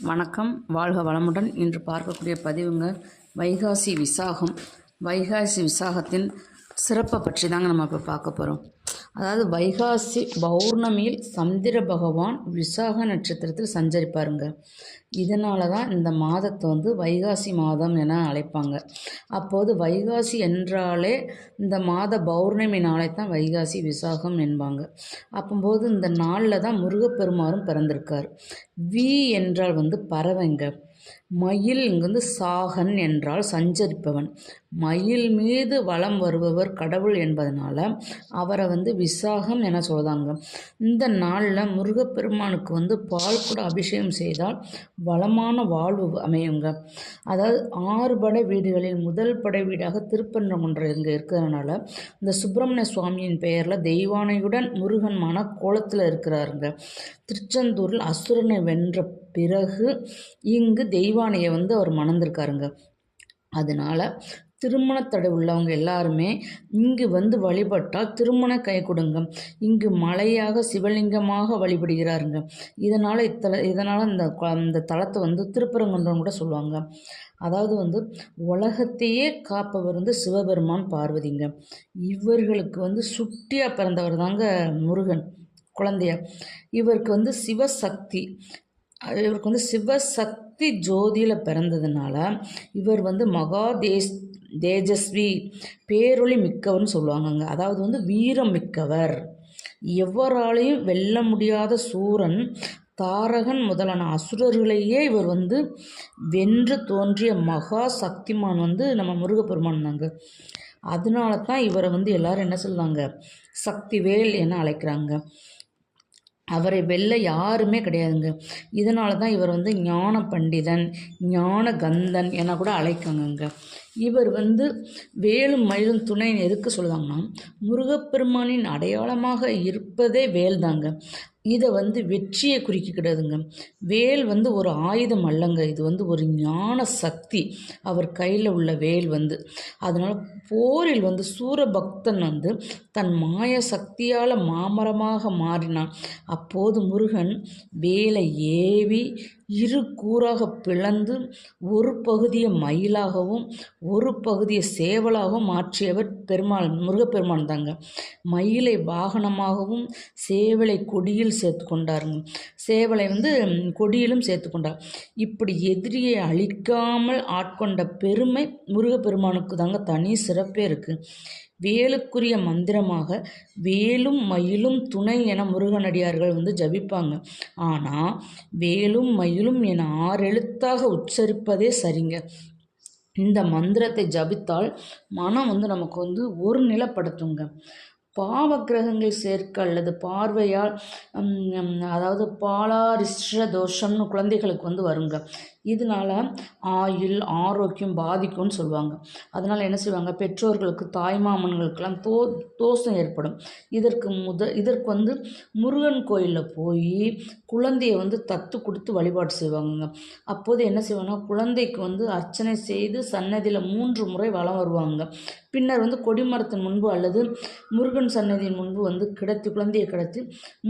வணக்கம். வாழ்க வளமுடன். இன்று பார்க்கக்கூடிய பதிவுங்க வைகாசி விசாகம். வைகாசி விசாகத்தின் சிறப்பை பற்றி தாங்க நம்ம இப்போ பார்க்க போகிறோம் அதாவது வைகாசி பௌர்ணமியில் சந்திர பகவான் விசாக நட்சத்திரத்தில் சஞ்சரிப்பாருங்க. இதனால தான் இந்த மாதத்தை வந்து வைகாசி மாதம் என அழைப்பாங்க. அப்போது வைகாசி என்றாலே இந்த மாத பௌர்ணமி நாளை தான் வைகாசி விசாகம் என்பாங்க. அப்போது இந்த நாளில் தான் முருகப்பெருமாறும் பிறந்திருக்கார். வி என்றால் வந்து பறவைங்க. மயில் இங்கு வந்து சாகன் என்றால் சஞ்சரிப்பவன். மயில் மீது வலம் வருபவர் கடவுள் என்பதனால அவரை வந்து விசாகம் என சொல்கிறாங்க இந்த நாளில் முருகப்பெருமானுக்கு வந்து பால் கூட அபிஷேகம் செய்தால் வளமான வாழ்வு அமையுங்க. அதாவது ஆறு படை வீடுகளில் முதல் படை வீடாக திருப்பரங்குன்றம் இங்கே இருக்கிறதுனால இந்த சுப்பிரமணிய சுவாமியின் பெயரில் தெய்வானையுடன் முருகன் மன கோலத்தில் இருக்கிறாருங்க. திருச்செந்தூரில் அசுரனை வென்ற பிறகு இங்கு தெய்வ தெய்வானையை வந்து அவர் மணந்திருக்காருங்க. அதனால் திருமணத்தடை உள்ளவங்க எல்லாருமே இங்கு வந்து வழிபட்டால் திருமண கை கொடுங்க. இங்கு மலையாக சிவலிங்கமாக வழிபடுகிறாருங்க. இதனால் இத்தல இதனால் இந்த இந்த தலத்தை வந்து திருப்பரங்குன்றம் கூட சொல்லுவாங்க. அதாவது வந்து உலகத்தையே காப்பவர் வந்து சிவபெருமான் பார்வதிங்க. இவர்களுக்கு வந்து சுட்டியாக பிறந்தவர் தாங்க முருகன் குழந்தைய. இவருக்கு வந்து சிவசக்தி இவருக்கு வந்து சிவசக்தி ஜோதியில் பிறந்ததுனால இவர் வந்து மகாதேஸ் தேஜஸ்வி பேரொளி மிக்கவர்னு சொல்லுவாங்கங்க. அதாவது வந்து வீரம் மிக்கவர். எவராலையும் வெல்ல முடியாத சூரன் தாரகன் முதலான அசுரர்களையே இவர் வந்து வென்று தோன்றிய மகா சக்திமான் வந்து நம்ம முருகப்பெருமான் தாங்க அதனால தான் இவரை வந்து எல்லாரும் என்ன சொல்லுவாங்க? சக்திவேல் என அழைக்கிறாங்க. அவரை வெல்ல யாருமே கிடையாதுங்க. இதனால தான் இவர் வந்து ஞான பண்டிதன் ஞான கந்தன் என கூட அழைக்கணுங்க. இவர் வந்து வேலும் மயிலும் துணை எதுக்கு சொல்லுவாங்கன்னா முருகப்பெருமானின் அடையாளமாக இருப்பதே வேல் தாங்க. இதை வந்து வெற்றியை குறிக்கிக்கிடாதுங்க வேல் வந்து ஒரு ஆயுதம் அல்லங்க. இது வந்து ஒரு ஞான சக்தி. அவர் கையில் உள்ள வேல் வந்து. அதனால் போரில் வந்து சூரபக்தன் வந்து தன் மாய சக்தியால் மாமரமாக மாறினான். அப்போது முருகன் வேலை ஏவி இரு கூறாக பிளந்து ஒரு பகுதியை மயிலாகவும் ஒரு பகுதியை சேவலாகவும் மாற்றியவர் பெருமாள் முருகப்பெருமான் தாங்க. மயிலை வாகனமாகவும் சேவலை கொடியில் சேர்த்து கொண்டாருங்க. சேவலை வந்து கொடியிலும் சேர்த்து கொண்டார். இப்படி எதிரியை அழிக்காமல் ஆட்கொண்ட பெருமை முருகப்பெருமானுக்கு தாங்க தனி சிறப்பே இருக்குது வேலுக்குரிய மந்திரமாக வேலும் மயிலும் துணை என முருகனடியார்கள் வந்து ஜபிப்பாங்க. ஆனால் வேலும் மயிலும் என ஆறு எழுத்தாக உச்சரிப்பதே சரிங்க. இந்த மந்திரத்தை ஜபித்தால் மனம் வந்து நமக்கு வந்து ஒரு நிலப்படுத்துங்க. பாவ கிரகங்கள் சேர்க்க அல்லது பார்வையால் அதாவது பாலாரிஷ்ட தோஷம்னு குழந்தைகளுக்கு வந்து வருங்க. இதனால் ஆயுள் ஆரோக்கியம் பாதிக்கும்னு சொல்லுவாங்க. அதனால் என்ன செய்வாங்க? பெற்றோர்களுக்கு தாய்மாமன்களுக்கெல்லாம் தோ தோஷம் ஏற்படும். இதற்கு முத இதற்கு வந்து முருகன் கோயிலில் போய் குழந்தையை வந்து தத்து கொடுத்து வழிபாடு செய்வாங்க அப்போது என்ன செய்வாங்கன்னா குழந்தைக்கு வந்து அர்ச்சனை செய்து சன்னதியில் மூன்று முறை வளம் வருவாங்க. பின்னர் வந்து கொடிமரத்தின் முன்பு அல்லது முருகன் சன்னதியின் முன்பு வந்து கிடத்தி குழந்தையை கிடத்தி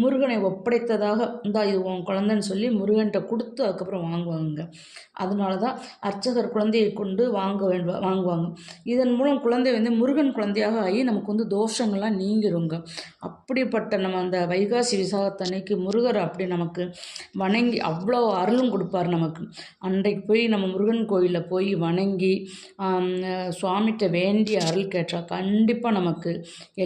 முருகனை ஒப்படைத்ததாக இந்தா இது உன் குழந்தைன்னு சொல்லி முருகன்கிட்ட கொடுத்து அதுக்கப்புறம் வாங்குவாங்க அதனால தான் அர்ச்சகர் குழந்தையை கொண்டு வாங்க வேண்டும் வாங்குவாங்க. இதன் மூலம் குழந்தை வந்து முருகன் குழந்தையாக ஆகி நமக்கு வந்து தோஷங்கள்லாம் நீங்கிருங்க. அப்படிப்பட்ட நம்ம அந்த வைகாசி விசாகத்தன்னைக்கு முருகர் அப்படி நமக்கு வணங்கி அவ்வளோ அருளும் கொடுப்பார் நமக்கு. அன்றைக்கு போய் நம்ம முருகன் கோயிலில் போய் வணங்கி சுவாமிகிட்ட வேண்டிய அருள் கேட்டால் கண்டிப்பாக நமக்கு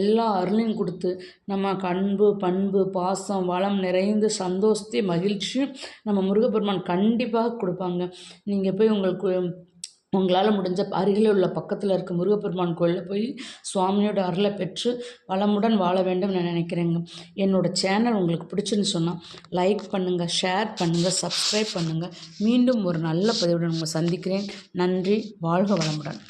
எல்லா அருளையும் கொடுத்து நம்ம அன்பு பண்பு பாசம் வளம் நிறைந்து சந்தோஷத்தை மகிழ்ச்சியும் நம்ம முருகப்பெருமான் கண்டிப்பாக கொடுப்பாங்க. நீங்கள் போய் உங்களுக்கு உங்களால் முடிஞ்ச அருகில் உள்ள பக்கத்தில் இருக்க முருகப்பெருமான் கோயிலில் போய் சுவாமியோட அருளை பெற்று வளமுடன் வாழ வேண்டும் நான் நினைக்கிறேங்க. என்னோடய சேனல் உங்களுக்கு பிடிச்சுன்னு சொன்னால் லைக் பண்ணுங்கள் ஷேர் பண்ணுங்கள் சப்ஸ்கிரைப் பண்ணுங்கள் மீண்டும் ஒரு நல்ல பதிவுடன் உங்களை சந்திக்கிறேன். நன்றி வாழ்க வளமுடன்.